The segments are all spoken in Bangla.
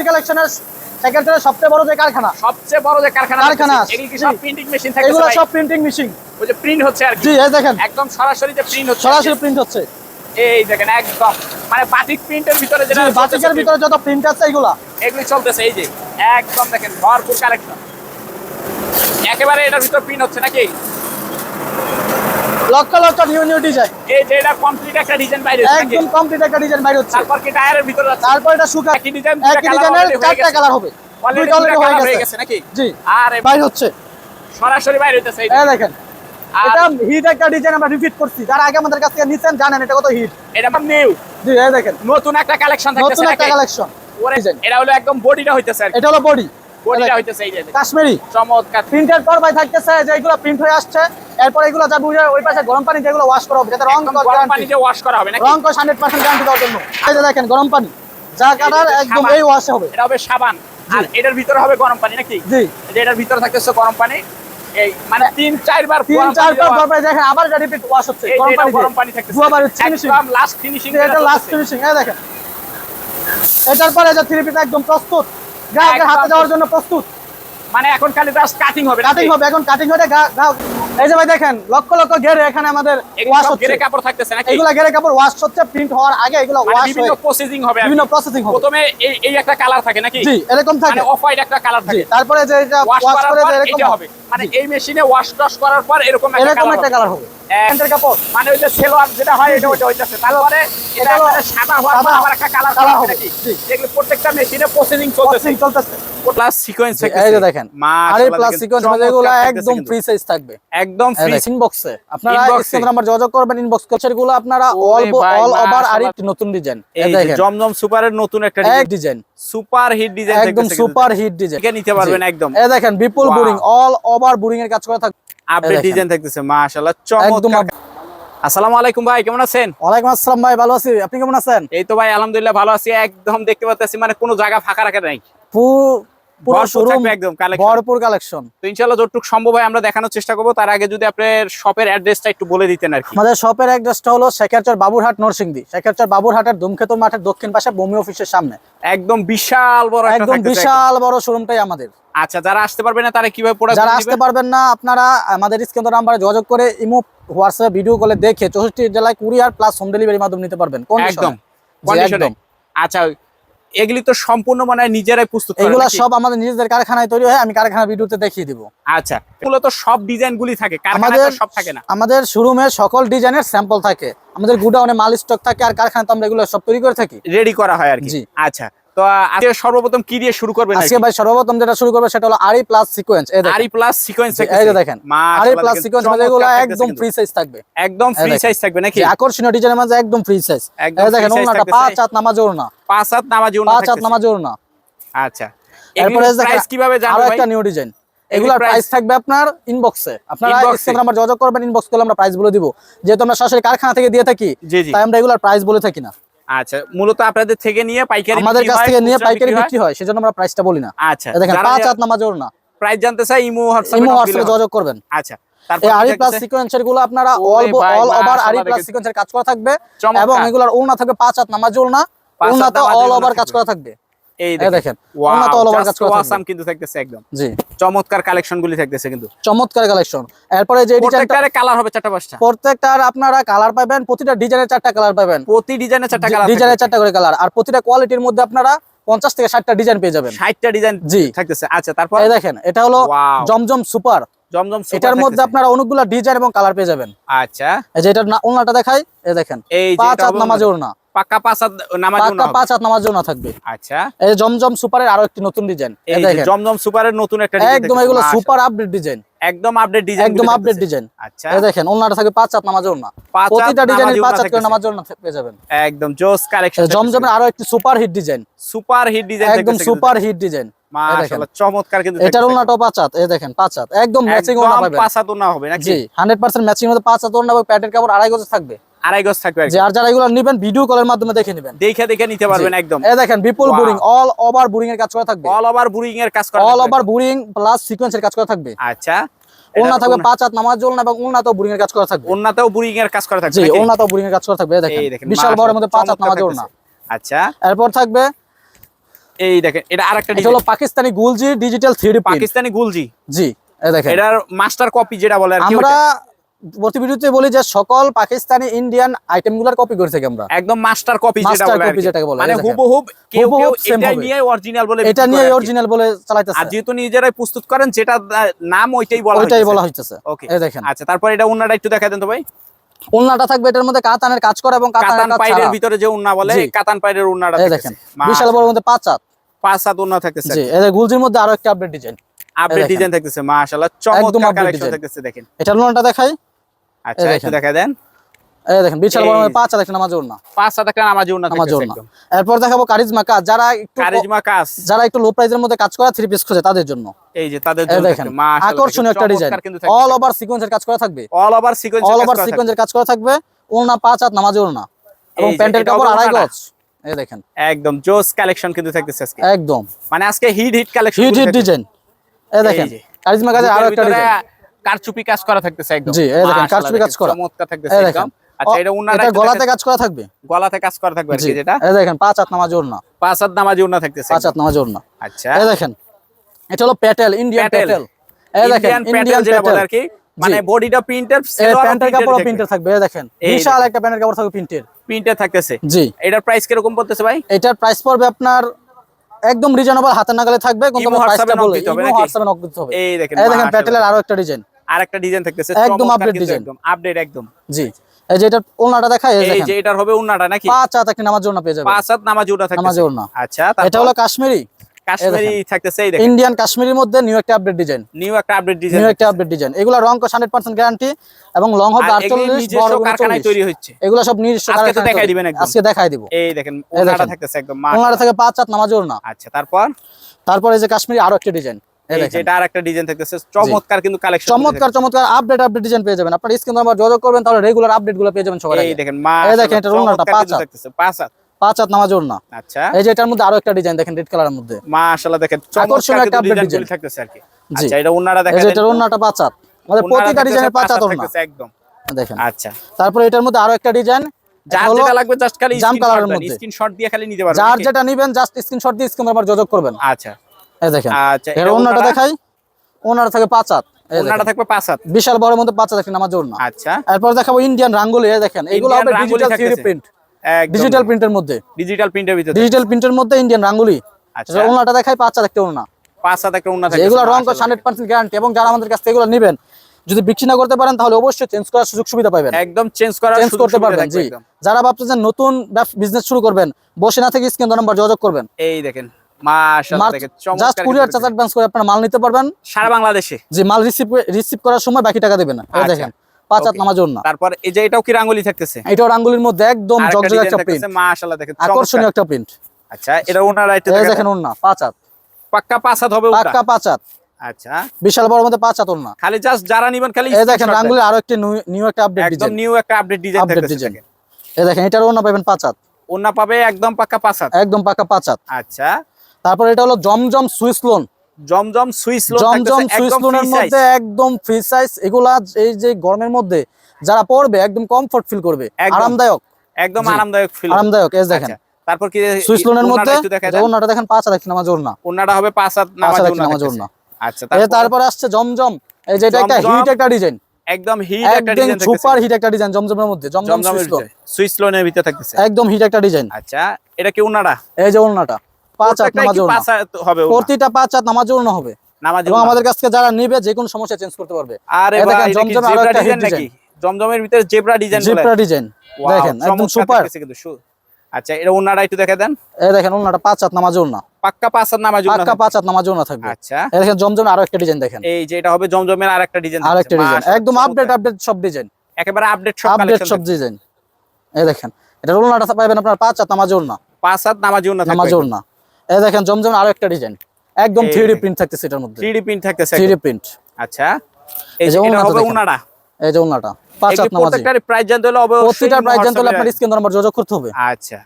চৌধুরী কালেকশনের সেকেন্ডারের সবচেয়ে বড় যে কারখানা। সবচেয়ে বড় যে কারখানা কারখানা, সব প্রিন্টিং মেশিন থাকে এগুলো সব প্রিন্টিং মেশিন ওই যে প্রিন্ট হচ্ছে আর জি এই দেখেন। একদম সরাসরি যে প্রিন্ট হচ্ছে। সরাসরি প্রিন্ট হচ্ছে। এই দেখেন একদম। মানে বাটিক প্রিন্টের ভিতরে যেটা বাটিকের ভিতরে যত প্রিন্ট আছে এগুলা। এগুলি চলতেছে এই যে। একদম দেখেন ভরপুর কালেকশন একেবারে এটার ভিতর প্রিন্ট হচ্ছে নাকি? Lakh lakh new new design এই যে এটা কমপ্লিট একটা ডিজাইন বাইরে হচ্ছে একদম কমপ্লিট একটা ডিজাইন বাইরে হচ্ছে। তারপর কি টায়ারের ভিতরে আছে? তারপর এটা শুকা একই ডিজাইন একই ডিজাইনের চারটা কালার হবে। অলরেডি already হয়ে গেছে। নাকি? জি। আর বাইরে হচ্ছে। সরাসরি বাইরে হইতেছে এই দেখেন। এটা হিট একটা ডিজাইন আমরা রিপিট করছি। যারা আগে আমাদের কাছ থেকে নিছেন জানেন এটা কত হিট এটা নিউ জি এই দেখেন। নতুন একটা কালেকশন নতুন একটা কালেকশন এটা হলো একদম বডিটা হইতেছে আর এটা হলো বডি বডিটা হইতেছে এই যে কাশ্মীরি। চমৎকার। পর ভাই থাকতেছে যে এগুলো প্রিন্ট হয়ে আসছে। এরপর এগুলো যাবে ওই পাশে গরম পানি যেগুলো ওয়াশ করা হবে যাতে রং গরম পানি দিয়ে ওয়াশ করা হবে নাকি? রং কস গ্যারান্টি দেওয়ার জন্য। এই যে দেখেন গরম পানি। যা কালার যে একদম এই ওয়াশে হবে। এটা হবে সাবান। আর এটার ভিতরে হবে গরম পানি নাকি? জি। এটার ভিতরে থাকতেছে গরম পানি। এই মানে তিন চারবার তিন গরম চার পানি পাঁচ দেওয়া- ধরবে দেখেন আবার এটা রিপিট ওয়াশ হচ্ছে গরম পানি গরম পানি থাকতেছে। দুবার ফিনিশিং একদম লাস্ট ফিনিশিং এটা লাস্ট ফিনিশিং এই দেখেন। এটার পরে যে থ্রি পিস একদম প্রস্তুত। গ্রাহকের হাতে জন্য প্রস্তুত। মানে এখন খালি জাস্ট কাটিং হবে কাটিং হবে এখন কাটিং হয়ে এই যে ভাই দেখেন লক্ষ লক্ষ গেরে এখানে আমাদের ওয়াশ হচ্ছে। গেরে কাপড় থাকতেছে নাকি? এগুলা গেরে কাপড় ওয়াশ হচ্ছে প্রিন্ট হওয়ার আগে এগুলো মানে ওয়াশ বিভিন্ন প্রসেসিং হবে বিভিন্ন প্রসেসিং হবে। প্রথমে এই এই একটা কালার থাকে নাকি? জি এরকম থাকে মানে অফ হোয়াইট একটা কালার থাকে। তারপরে যে এটা ওয়াশ করে এরকম হবে। মানে এই মেশিনে ওয়াশ টস করার পর এরকম একটা এরকম কালার একটা কালার হবে। কাপড়। মানে ওই যে সেলোয়ার যেটা হয় এটা ওইটা হইতাছে। তারপরে এটা সাদা হওয়ার পর আবার একটা কালার কালার কালার হবে, নাকি? এগুলো প্রত্যেকটা মেশিনে প্রসেসিং চলতেছে। চলতেছে। প্লাস সিকোয়েন্স এই যে দেখেন। আর প্লাস সিকোয়েন্স মধ্যে এগুলো একদম ফ্রি সাইজ থাকবে। একদম ফ্রি ইনবক্সে আপনারা স্ক্রিন নাম্বার যোগাযোগ করবেন ইনবক্সগুলো আপনারা অল অল ওভার আর একটি নতুন ডিজাইন এই যে দেখেন। জমজম সুপারের নতুন একটা ডিজাইন সুপার হিট ডিজাইন একদম সুপার হিট ডিজাইন নিতে পারবেন একদম। এই দেখেন বিপুল বোরিং অল ওভার বোরিং এর কাজ করে থাকবে। আপডেট। ডিজাইন থাকতেছে মাশাআল্লাহ চমৎকার। আসসালামু আলাইকুম ভাই কেমন আছেন? ওয়ালাইকুম আসসালাম ভাই ভালো আছি। আপনি কেমন আছেন? এই তো ভাই আলহামদুলিল্লাহ ভালো আছি একদম দেখতে পাচ্ছি মানে কোনো জায়গা ফাঁকা রাখা নাই। পুরো শোরুম একদম কালেকশন ভরপুর কালেকশন তো ইনশাআল্লাহ যতটুকু সম্ভব হয় আমরা দেখানোর চেষ্টা করব। তার আগে যদি আপনার শপের অ্যাড্রেসটা একটু বলে দিতেন আর কি। আমাদের শপের অ্যাড্রেসটা হলো শেখারচর বাবুরহাট নরসিংদী। শেখারচর বাবুরহাটের মাঠের দক্ষিণ পাশে ভূমি অফিসের সামনে। একদম বিশাল বড় একদম বিশাল বড় শোরুমটাই আমাদের। আচ্ছা যারা আসতে পারবে না তারা কীভাবে যারা আসতে পারবেন না আপনারা আমাদের স্ক্রিন নাম্বারে যোগাযোগ করে ইমো হোয়াটসঅ্যাপে ভিডিও কলে দেখে চৌষট্টি জেলায় কুরিয়ার প্লাস হোম ডেলিভারি মাধ্যমে নিতে পারবেন। একদম। আচ্ছা এগুলি তো সম্পূর্ণ মানে নিজেরাই প্রস্তুত এগুলো সব আমাদের নিজেদের কারখানায় তৈরি হয় আমি কারখানা ভিডিওতে দেখিয়ে দিব। আচ্ছা এগুলো তো সব ডিজাইন গুলি থাকে আমাদের সব থাকে না। আমাদের শোরুমে সকল ডিজাইনের স্যাম্পল থাকে। আমাদের গুডাউনে মাল স্টক থাকে আর কারখানাতে তো আমরা এগুলো সব তৈরি করে থাকি। রেডি করা হয় আর কি। জি। আচ্ছা তো আজকে সর্বপ্রথম কি দিয়ে শুরু করবেন আজকে ভাই সর্বপ্রথম যেটা শুরু করবে সেটা হলো আরি প্লাস সিকোয়েন্স এই দেখেন। আরি প্লাস সিকোয়েন্স এই যে দেখেন। আরি প্লাস সিকোয়েন্স মধ্যে এগুলো একদম ফ্রি সাইজ থাকবে। একদম ফ্রি সাইজ থাকবে নাকি? আকর্ষণীয় ডিজাইনের মাঝে একদম ফ্রি সাইজ এই দেখেন ওনাটা পাঁচ হাত নামাজ ওড়না। পাঁচ হাত নামাজি পাঁচ হাত নামাজ ওড়না। আচ্ছা। এরপরে প্রাইস কীভাবে জানব ভাই? একটা নিউ ডিজাইন এগুলার? প্রাইস থাকবে আপনার ইনবক্সে আপনারা? নাম্বার যোগাযোগ করবেন ইনবক্স করলে আমরা প্রাইস বলে দিব। যেহেতু আমরা সরাসরি কারখানা থেকে দিয়ে থাকি তাই আমরা এগুলার প্রাইস বলে থাকি না। আচ্ছা মূলত আপনাদের থেকে নিয়ে পাইকারি আমাদের কাছ থেকে নিয়ে পাইকারি বিক্রি হয়। সেজন্য আমরা প্রাইসটা বলি না। আচ্ছা দেখেন পাঁচ হাত নামাজ না প্রাইস জানতে চাই ইমো হোয়াটসঅ্যাপে ইমো হোয়াটসঅ্যাপে যোগাযোগ করবেন। আচ্ছা তারপর এই আরি প্লাস থাকতেছে? গুলো আপনারা অল অল ওভার আরি প্লাস। সিকোয়েন্সের কাজ করা থাকবে। এবং এগুলোর ওড়না থাকবে পাঁচ হাত নামাজ না ওড়না হাত তো অল ওভার কাজ করা থাকবে। এই এই দেখেন। Wow, ওড়না তো all over just কাজ করা থাকবে। awesome কিন্তু থাকতেছে একদম। জি। চমৎকার কালেকশন গুলি থাকতেছে কিন্তু। চমৎকার কালেকশন এরপরে যে ডিজাইনটা কালার হবে চারটা পাঁচটা। প্রত্যেকটার আপনারা কালার পাবেন প্রতিটা ডিজাইনের চারটা কালার পাবেন। প্রতি ডিজাইনে চারটা কালার ডিজাইনের চারটা করে কালার আর প্রতিটা কোয়ালিটির মধ্যে আপনারা পঞ্চাশ থেকে ষাটটা ডিজাইন পেয়ে যাবেন। ষাটটা ডিজাইন জি। থাকতেছে। আচ্ছা তারপর? দেখেন এটা হলো জমজম সুপার জমজম এটার মধ্যে আপনারা অনেকগুলো ডিজাইন এবং কালার পেয়ে যাবেন। আচ্ছা। এই যে এটার দেখাই এই দেখেন এই পাঁচ হাত হবে নামাজ ওড়না। পাক্কা পাঁচ হাত নামাজ পাক্কা পাঁচ হাত নামাজ থাকবে। আচ্ছা। এই জমজম সুপারের আরও একটি নতুন ডিজাইন। এই এই যে দেখেন। জমজম সুপারের নতুন একটা design একদম এগুলো সুপার আপডেট ডিজাইন। একদম আপডেট ডিজাইন একদম আপডেট ডিজাইন। আচ্ছা। এই দেখেন ওড়নাটা থাকবে পাঁচ হাত নামাজ ওড়না প্রতিটা ডিজাইনের পাঁচ হাত করে নামাজ ওড়না পেয়ে যাবেন। একদম জোস কালেকশন জমজমের আরও একটি super hit design. Super hit design একদম সুপার হিট ডিজাইন। মাশাআল্লাহ চমৎকার কিন্তু এটার ওড়নাটাও পাঁচ হাত এই দেখেন পাঁচ হাত একদম ম্যাচিং ওড়না পাবেন। পাঁচ হাত হবে নাকি? ম্যাচিং পাঁচ হাত প্যাটের কাপড় আড়াই গজ থাকবে। আড়াই গজ থাকবে যারা এগুলো নেবেন ভিডিও কলের মাধ্যমে দেখে নেবেন। দেখে দেখে নিতে পারবেন একদম। এই দেখেন Bipul. Boring all over boring এর কাজ করা থাকবে। অল ওভার বুরিং এর কাজ করা অল। ওভার বুরিং প্লাস সিকোয়েন্সের কাজ করা থাকবে। আচ্ছা। ওড়না থাকবে পাঁচ হাত নামাজ ওড়না এবং ওড়না তো বুরিং এর কাজ করা থাকবে। ওড়নাতেও বুরিং এর কাজ করা থাকবে জি তো বুরিং এর কাজ করা থাকবে। এই দেখেন বিশাল বড়ের মধ্যে পাঁচ হাত নামাজ থাকতেছে। আচ্ছা। এরপর থাকবে এই দেখেন এটা আরেকটা এটা হলো পাকিস্তানি গুলজি ডিজিটাল থ্রি পাকিস্তানি গুলজি। জি দেখেন। এটার মাস্টার কপি যেটা বলে আর কি আমরা। প্রতি ভিডিওতে বলি যে সকল পাকিস্তানি ইন্ডিয়ান আইটেমগুলোর কপি করে থাকি আমরা? একদম মাস্টার কপি যেটা বলে আর যেটাকে বলে, মানে হুবহুব কেউ কেউ এটা নিয়ে অরিজিনাল বলে এটা নিয়ে করে আর কি। অরিজিনাল বলে চালাইতেছে। আর যেহেতু নিজেরাই প্রস্তুত করেন যেটা নাম ওইটাই বলা ওইটাই বলা হইতেছে। ওকে এই দেখেন। আচ্ছা তারপর এটা উন্নাটা একটু দেন তো ভাই। ওলনাটা থাকবে এটার মধ্যে কাতানের কাজ করা এবং কাতান পাইরের ভিতরে যে উন্না বলে কাতান পাইরের উন্নাটা দেখেন বিশাল বড় মধ্যে পাঁচ হাত। পাঁচ সাত উন্না থাকতেছে। জি এই গুলজির মধ্যে আরও একটা আপডেট ডিজাইন আপডেট ডিজাইন থাকতেছে মাশাআল্লাহ। চমৎকার কালেকশন। থাকতেছে দেখেন। এটা লোনটা দেখাই। আচ্ছা একটু দেখা দেন। এই দেখেন বিশাল বড় পাঁচ হাত নামাজ ওড়না। পাঁচ সাত একটা নামাজি নামাজ ওড়না। একদম। এরপর দেখাবো কারিজমা কাজ। যারা একটু কারিজমা কাজ। যারা একটু লো প্রাইসের মধ্যে কাজ করা থ্রি পিস খোঁজে তাদের জন্য। এই যে তাদের জন্য দেখেন থাকবে। মাশাআল্লাহ, আকর্ষণীয় একটা ডিজাইন অল ওভার সিকোয়েন্সের কাজ করা থাকবে। All over sequence all over সিকোয়েন্সের কাজ করা থাকবে। ওড়না পাঁচ হাত নামাজ ওড়না। এবং এই প্যান্টের কাপড় আড়াই গজ। এই দেখেন। একদম জোস কালেকশন কিন্তু থাকতেছে আজকে। একদম। মানে আজকে hit hit collection hit hit design এই দেখেন। কারিজমা কাজের আরও একটা ডিজাইন কারচুপি কাজ করা থাকতেছে একদম। জি, এই দেখেন, কারচুপি কাজ করা। চমৎকার থাকতেছে একদম। আচ্ছা এটা এটা গলাতে কাজ করা থাকবে? গলাতে কাজ করা থাকবে আর কি যেটা? এই দেখেন পাঁচ হাত নামাজ ওড়না। পাঁচ হাত নামাজি উন্না থাকতেছে পাঁচ হাত নামাজ ওড়না। আচ্ছা। এই দেখেন এটা হলো প্যাটেল ইন্ডিয়ান প্যাটেল। এই দেখেন ইন্ডিয়ান প্যাটেল যেটা বলে আর কি মানে বডিটা প্রিন্টের প্যান্টের কাপড় প্রিন্টার থাকবে এই দেখেন। বিশাল একটা প্যান্টের কাপড় থাকবে প্রিন্টের প্রিন্টার থাকতেছে। জি। এটার প্রাইস কীরকম পড়তেছে ভাই? এটার প্রাইস পড়বে আপনার একদম রিজনেবল হাতের নাগালে থাকবে কিন্তু প্রাইসটা ইমো হোয়াটসঅ্যাপে নক দিতে হবে। এই দেখেন এই দেখেন প্যাটেলের আরও একটা ডিজাইন আরেকটা ডিজাইন থাকতেছে একদম কিন্তু design। একদম আপডেট একদম। জি এই যে এটা দেখায় এই যে এটার হবে উন্নাটা নাকি? পাঁচ হাত একটা নামাজ পেয়ে যাবে পাঁচ হাত নামাজি উন্না নামাজ আচ্ছা এটা হলো কাশ্মীরি। কাশ্মীরি থাকতেছে এই দেখেন। ইন্ডিয়ান কাশ্মীরির মধ্যে নিউ একটা আপডেট ডিজাইন নিউ একটা আপডেট ডিজাইন নিউ একটা আপডেট ডিজাইন এগুলো রং গ্যারান্টি এবং লং হবে আর বড় কারখানায় তৈরি হচ্ছে। এগুলো সব নিজস্ব আজকে দেখাই তৈরি। দিবেন একদম। আজকে দেখাই দিব। এই দেখেন উন্নাটা থাকতেছে একদম ওনারা মাশাআল্লাহ। পাঁচ হাত নামাজ আচ্ছা তারপর? তারপরে এই যে কাশ্মীরি আরও একটা ডিজাইন যেটা আর একটা ডিজাইন থাকতেছে চমৎকার কিন্তু কালেকশন চমৎকার চমৎকার আপডেট আপডেট ডিজাইন পেয়ে যাবেন। আপনার স্ক্রিন নাম্বার যোগাযোগ করবেন তাহলে রেগুলার আপডেটগুলো পেয়ে যাবেন সবার এই আগে। দেখেন এই দেখেন, এটা রোনাটা, পাঁচ হাত। পাঁচ হাত। পাঁচ হাত নামাজ ওড়না আচ্ছা। এই যে এটার মধ্যে আরও একটা ডিজাইন দেখেন রেড কালারের মধ্যে। মাশাআল্লাহ দেখেন চমৎকার একটা কিন্তু ডিজাইন থাকতেছে আর কি। আচ্ছা এটা উন্নাটা এই দেখা যে পাঁচ হাত। আমাদের প্রতিটা ডিজাইনের পাঁচ হাত ওড়না। একদম। দেখেন। আচ্ছা। তারপরে এটার মধ্যে আরও একটা ডিজাইন যার যেটা লাগবে জাস্ট খালি জাম স্ক্রিনশট কালারের দেন। মধ্যে। স্ক্রিনশট দিয়ে খালি নিতে পারবেন যার যেটা নিবেন জাস্ট স্ক্রিনশট দিয়ে স্ক্রিন নাম্বার যোগাযোগ করবেন। আচ্ছা। এই দেখেন। আচ্ছা এর ওড়নাটা দেখাই। ওড়নাটা থাকে পাঁচ হাত। থাকবে পাঁচ হাত। বিশাল বড় মধ্যে পাঁচ হাত একটা নামাজ ওড়না। আচ্ছা। এরপর দেখাবো ইন্ডিয়ান রাঙ্গুলি এই দেখেন। এগুলো হবে ডিজিটাল থ্রি প্রিন্ট ডিজিটাল প্রিন্টের মধ্যে। ডিজিটাল প্রিন্টের ভিতরে। ডিজিটাল প্রিন্টের মধ্যে ইন্ডিয়ান রাঙ্গুলি। আচ্ছা। ওড়নাটা দেখাই পাঁচ হাত একটা ওড়না। পাঁচ হাত একটা উন্না যে এগুলো রং গ্যারান্টি এবং যারা আমাদের কাছ থেকে এগুলো নেবেন যদি বিক্রি না করতে পারেন তাহলে অবশ্যই চেঞ্জ করার সুযোগ সুবিধা পাবেন। একদম চেঞ্জ করার চেঞ্জ করতে পারবেন জি। যারা ভাবছেন নতুন বিজনেস শুরু করবেন বসে না থেকে স্ক্রিন নাম্বার যোগাযোগ করবেন। এই দেখেন। জাস্ট কুরিয়ার চার্জ অ্যাডভান্স করে আপনারা মাল নিতে পারবেন। সারা বাংলাদেশে? যে মাল রিসিভ রিসিভ করার সময় বাকি টাকা দেবেন এই আচ্ছা। দেখেন পাঁচ হাত Okay. নামাজ তারপর এই যে এটাও কি রাঙ্গুলি থাকতেছে? এটাও রাঙ্গুলির মধ্যে একদম আরেকটা জগজগ একটা প্রিন্ট মাশাআল্লাহ দেখেন আকর্ষণীয় একটা প্রিন্ট আচ্ছা এটা ওনারা একটু দেখেন। দেখেন পাঁচ হাত। পাক্কা পাঁচ হাত হবে ওটা পাক্কা পাঁচ হাত। আচ্ছা। বিশাল বড় মধ্যে পাঁচ হাত ওড়না। খালি জাস্ট যারা নিবেন খালি এই দেখেন screenshot রাঙ্গুলির আরও একটি নিউ একটা আপডেট একদম নিউ একটা আপডেট ডিজাইন আপডেট থাকতেছে এই দেখেন এটার পাবেন পাঁচ হাত। ওনা পাবে একদম পাক্কা পাঁচ হাত। একদম পাক্কা পাঁচ হাত। আচ্ছা। তারপর এটা হলো Zamzam swiss lawn. Zamzam swiss lawn Zamzam swiss লোনের মধ্যে একদম ফ্রি সাইজ এগুলা এই যে গরমের মধ্যে যারা পরবে একদম কমফর্ট ফিল করবে। আরামদায়ক। একদম আরামদায়ক ফিল আরামদায়ক এই দেখেন। তারপর কি সুইস লোনের মধ্যে দেখা দেখেন পাঁচ হাত নামাজ ওড়না। ওনাটা হবে পাঁচ হাত নামাজ ওড়না আচ্ছা তারপর? আসছে জমজম। এই যে এটা একটা হিট একটা ডিজাইন একদম হিট একটা একদম ডিজাইন সুপার হিট একটা ডিজাইন জমজমের মধ্যে। জমজম সুইস লোন। সুইস লোনের ভিতরে থাকতেছে। একদম হিট একটা ডিজাইন আচ্ছা এটা কি ওনারা এই যে ওড়নাটা। পাঁচ হাত নামাজ হবে প্রতিটা পাঁচ হাত নামাজ ওড়না হবে। এবং আমাদের কাছ থেকে যারা নিবে যে কোনো সমস্যা চেঞ্জ করতে পারবে। আরে একটা ডিজাইন নাকি? জমজমের ভিতরে জেব্রা ডিজাইন বলে। ডিজাইন দেখেন একদম সুপার থাকতেছে কিন্তু সু- আচ্ছা এটা ওনারা একটু দেখে দেন। এই দেখেন ওড়নাটা পাঁচ হাত নামাজ ওড়না পাক্কা পাঁচ হাত নামাজ পাক্কা পাঁচ হাত নামাজ ওড়না থাকবে। আচ্ছা। এই দেখেন জমজম আরও একটা ডিজাইন দেখেন। এই যে এটা হবে জমজমের আরেকটা ডিজাইন ডিজাইন একদম আপডেট আপডেট সব ডিজাইন একেবারে আপডেট সব আপডেট সব ডিজাইন এই দেখেন এটা ওড়নাটা পাবেন আপনার পাঁচ হাত নামাজ ওড়না পাঁচ হাত নামাজ ওড়না নামাজ থাকবে ওড়না এই দেখেন জমজম আরও একটা ডিজাইন। একদম এই থ্রি প্রিন্ট থাকতেছে এটার মধ্যে। 3D প্রিন্ট থাকতেছে থ্রি প্রিন্ট। আচ্ছা। এই যে এটা হবে উনাটা এই যে উনাটা পাঁচ হাত নামাজি। প্রত্যেকটার প্রাইস জানতে হলে অবশ্যই প্রত্যেকটা প্রাইস জানতে হলে আপনার স্ক্রিন নাম্বার যোগাযোগ করতে হবে। আচ্ছা।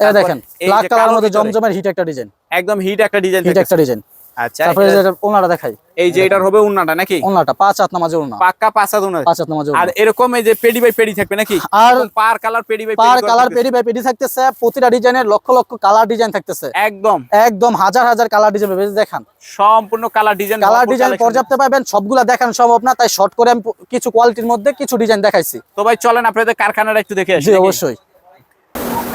এই দেখেন ব্ল্যাক কালারের মধ্যে জমজমের হিট একটা ডিজাইন। একদম হিট একটা ডিজাইন হিট একটা ডিজাইন। আচ্ছা তারপরে এই এটা- দেখাই। এই যে এটার হবে উন্নাটা নাকি? ওনাটা পাঁচ হাত নামাজে ওনা পাক্কা পাঁচ হাত উন্না। পাঁচ হাত নামাজে আর এরকম এই যে পেডি বাই পেডি থাকবে নাকি? আর পার কালার পেডি বাই পার কালার পেডি বাই পেডি থাকতেছে প্রতিটা ডিজাইনের লক্ষ লক্ষ কালার ডিজাইন থাকতেছে। একদম। একদম হাজার হাজার কালার ডিজাইন দেখান। সম্পূর্ণ কালার ডিজাইন কালার ডিজাইন পর্যাপ্ত পাবেন সবগুলা দেখান সম্ভব না তাই শর্ট করে আমি কিছু কোয়ালিটির মধ্যে কিছু ডিজাইন দেখাইছি। তো ভাই চলেন আপনাদের কারখানাটা একটু দেখে আসি অবশ্যই।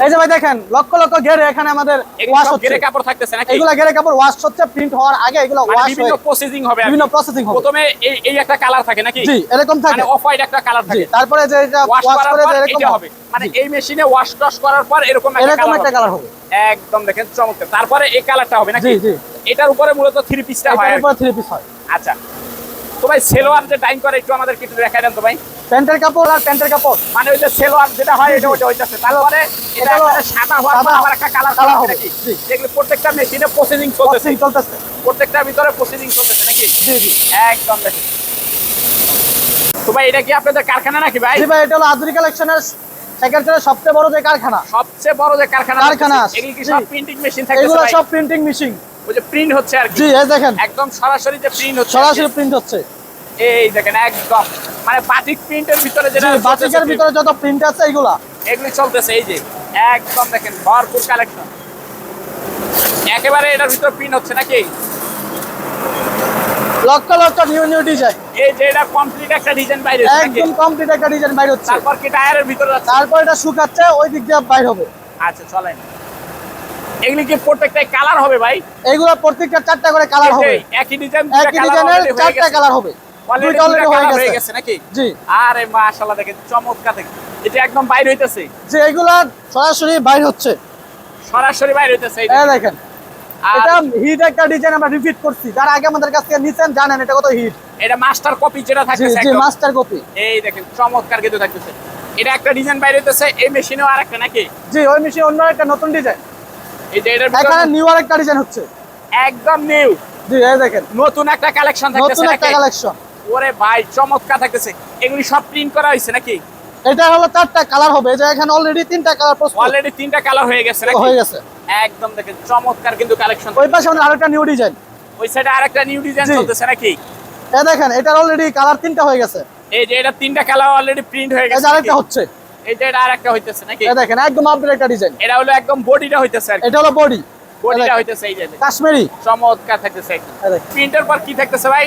এই যে ভাই দেখেন লক্ষ লক্ষ ঘেরে এখানে আমাদের ওয়াশ হচ্ছে। ঘেরে কাপড় থাকতেছে নাকি? এগুলা ঘেরে কাপড় ওয়াশ হচ্ছে প্রিন্ট হওয়ার আগে এগুলো মানে ওয়াশ বিভিন্ন প্রসেসিং হবে বিভিন্ন প্রসেসিং হবে। প্রথমে এই এই একটা কালার থাকে নাকি? জি এরকম থাকে। মানে অফ হোয়াইট একটা কালার থাকে। তারপরে যে এটা ওয়াশ করে যে এরকম হবে। মানে এই মেশিনে ওয়াশ টস করার পর এরকম একটা এরকম কালার একটা কালার হবে। একদম দেখেন চমৎকার। তারপরে এই কালারটা হবে নাকি? জি জি। এটার উপরে মূলত থ্রি পিসটা হয় এটার। উপর থ্রি পিস হয়। আচ্ছা। তো ভাই সেলোয়ার যে ডাইং করে একটু আমাদের একটু দেখাই দেন তো ভাই। প্যান্টের কাপড় আর প্যান্টের কাপড়। মানে ওই যে সেলোয়ার যেটা হয় এটা ওটা হইতাছে। তারপরে এটা এটা সাদা হওয়ার পর আবার একটা কালার কালার হবে। এগুলো প্রত্যেকটা মেশিনে প্রসেসিং চলতেছে। চলতেছে। প্রত্যেকটার ভিতরে প্রসেসিং চলতেছে নাকি? জি জি। একদম দেখেন। তো ভাই এটা কি আপনাদের কারখানা নাকি ভাই? জি ভাই এটা হলো আধুনিক কালেকশনের সেকেন্ডারের সবচেয়ে বড় যে কারখানা। সবচেয়ে বড় যে কারখানা কারখানা, এগুলো কি সব প্রিন্টিং মেশিন থাকতেছে এগুলো সব প্রিন্টিং মেশিন ওই যে প্রিন্ট হচ্ছে আর কি। জি এই দেখেন। একদম সরাসরি যে প্রিন্ট হচ্ছে সরাসরি প্রিন্ট হচ্ছে। এই দেখেন একদম। মানে বাটিক প্রিন্টের ভিতরে যেটা বাটিকের ভিতরে যত প্রিন্ট আছে এগুলা এগুলি চলতেছে এই যে। একদম দেখেন ভরপুর কালেকশন একেবারে এটার ভিতর প্রিন্ট হচ্ছে নাকি? Lakh lakh new new design এই যে এটা কমপ্লিট একটা ডিজাইন বাইরে একদম কমপ্লিট একটা ডিজাইন বাইর হচ্ছে। তারপর কি টায়ারের ভিতরে যাচ্ছে? তারপর এটা শুকাচ্ছে ওই দিক দিয়ে বাইর হবে। আচ্ছা চলেন। এগুলি কি প্রত্যেকটাই কালার হবে ভাই? এইগুলা প্রত্যেকটা চারটা করে কালার হবে। একই ডিজাইন একই ডিজাইনের চারটা কালার হবে। দুইটা অলরেডি হয়ে গেছে। গেছে নাকি? জি। আরে মাশাআল্লাহ দেখেন চমৎকার দেখেন। এটা একদম বাইরে হইতেছে। যে এগুলা সরাসরি বাইর হচ্ছে। সরাসরি বাইরে হইতেছে এই দেখেন। এটা হিট একটা ডিজাইন আমরা রিপিট করছি। যারা আগে আমাদের কাছ থেকে নিছেন জানেন এটা কত হিট এটা মাস্টার কপি যেটা থাকতেছে জি মাস্টার কপি এই দেখেন চমৎকার কিন্তু থাকতেছে। এটা একটা ডিজাইন বাইরে হইতেছে এই মেশিনেও আরেকটা নাকি? জি ওই মেশিন অন্য একটা নতুন ডিজাইন এই যে এটার এখানে নিউ ডিজাইন হচ্ছে। একদম নিউ জি এই দেখেন। নতুন একটা কালেকশন থাকতেছে নতুন একটা কালেকশন ওরে ভাই চমৎকার থাকতেছে। এগুলি সব প্রিন্ট করা হয়েছে নাকি? এটা হলো চারটা কালার হবে। যে এখানে অলরেডি তিনটা কালার প্রস্তুত। অলরেডি তিনটা কালার হয়ে গেছে নাকি? হয়ে গেছে। একদম দেখেন চমৎকার কিন্তু কালেকশন ওই পাশে আরেকটা নিউ ডিজাইন ওই সাইডে আরেকটা নিউ ডিজাইন চলতেছে নাকি? এই দেখেন এটার অলরেডি কালার তিনটা হয়ে গেছে। এই যে এটা তিনটা কালার অলরেডি প্রিন্ট হয়ে গেছে আরেকটা হচ্ছে। এই যে এটা আরেকটা হইতেছে নাকি? এই দেখেন একদম আপডেট একটা ডিজাইন এটা হলো একদম বডিটা হইতেছে আর এটা হলো বডি বডিটা হইতেছে এই যে কাশ্মীরি। চমৎকার থাকতেছে। দেখেন। পর কি থাকতেছে ভাই?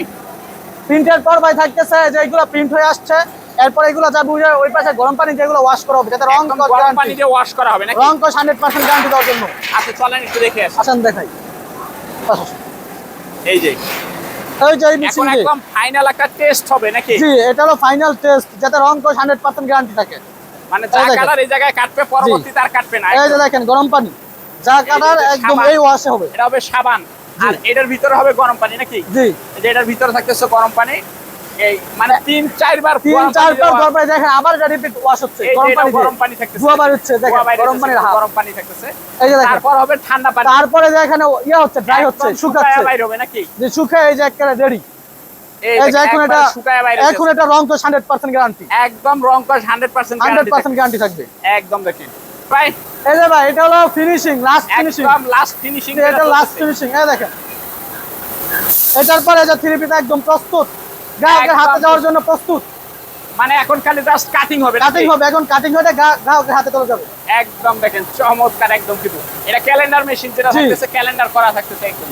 প্রিন্টের পর ভাই থাকতেছে যে এগুলো প্রিন্ট হয়ে আসছে। এরপর এগুলো যাবে ওই ওই পাশে গরম পানি যেগুলো ওয়াশ করা হবে যাতে রং গরম পানি দিয়ে ওয়াশ করা হবে নাকি? রং কস হান্ড্রেড পার্সেন্ট গ্যারান্টি দেওয়ার জন্য। আচ্ছা চলেন একটু দেখে আসি। আসেন দেখাই। এই যে। ওই যে এই একদম ফাইনাল একটা টেস্ট হবে নাকি? জি এটা হলো ফাইনাল টেস্ট যাতে রং কস গ্যারান্টি থাকে। মানে যা এই কালার এই জায়গায় কাটবে পরবর্তীতে আর কাটবে না। এই যে দেখেন গরম পানি। যা কালার যে একদম এই ওয়াশে হবে। এটা হবে সাবান। আর এটার ভিতরে হবে গরম পানি নাকি? জি। এই যে এটার ভিতরে থাকতেছে গরম পানি। এই মানে তিন চারবার তিন গরম পানি পর দেওয়া- তারপরে দেখেন আবার এটা রিপিট ওয়াশ হচ্ছে। গরম পানি গরম পানি থাকতেছে। ধোয়া হচ্ছে দেখেন গরম পানির হাত গরম পানি থাকতেছে। এই যে দেখেন। তারপর হবে ঠান্ডা পানি। তারপরে যে এখানে ইয়ে হচ্ছে ড্রাই হচ্ছে একদম শুকাচ্ছে। বাইরে হবে নাকি? যে শুকে এই যে একেবারে রেডি এই এই যে এখন একবারে এটা শুকায়া বাইরে এখন এটা রং কস হান্ড্রেড পার্সেন্ট গ্যারান্টি একদম রং কস hundred percent hundred percent guarantee থাকবে। একদম দেখেন। প্রায় এই যে ভাই এটা হলো ফিনিশিং লাস্ট ফিনিশিং একদম লাস্ট ফিনিশিং এটা লাস্ট ফিনিশিং এই দেখেন। এটার পরে যে থ্রি পিস একদম প্রস্তুত। গ্রাহকের হাতে যাওয়ার জন্য প্রস্তুত। মানে এখন খালি জাস্ট কাটিং হবে কাটিং হবে এখন কাটিং হয়ে গ্রা- গ্রাহকের হাতে চলে যাবে। একদম দেখেন চমৎকার একদম কিন্তু। এটা ক্যালেন্ডার মেশিন যেটা থাকতেছে ক্যালেন্ডার করা থাকতেছে একদম।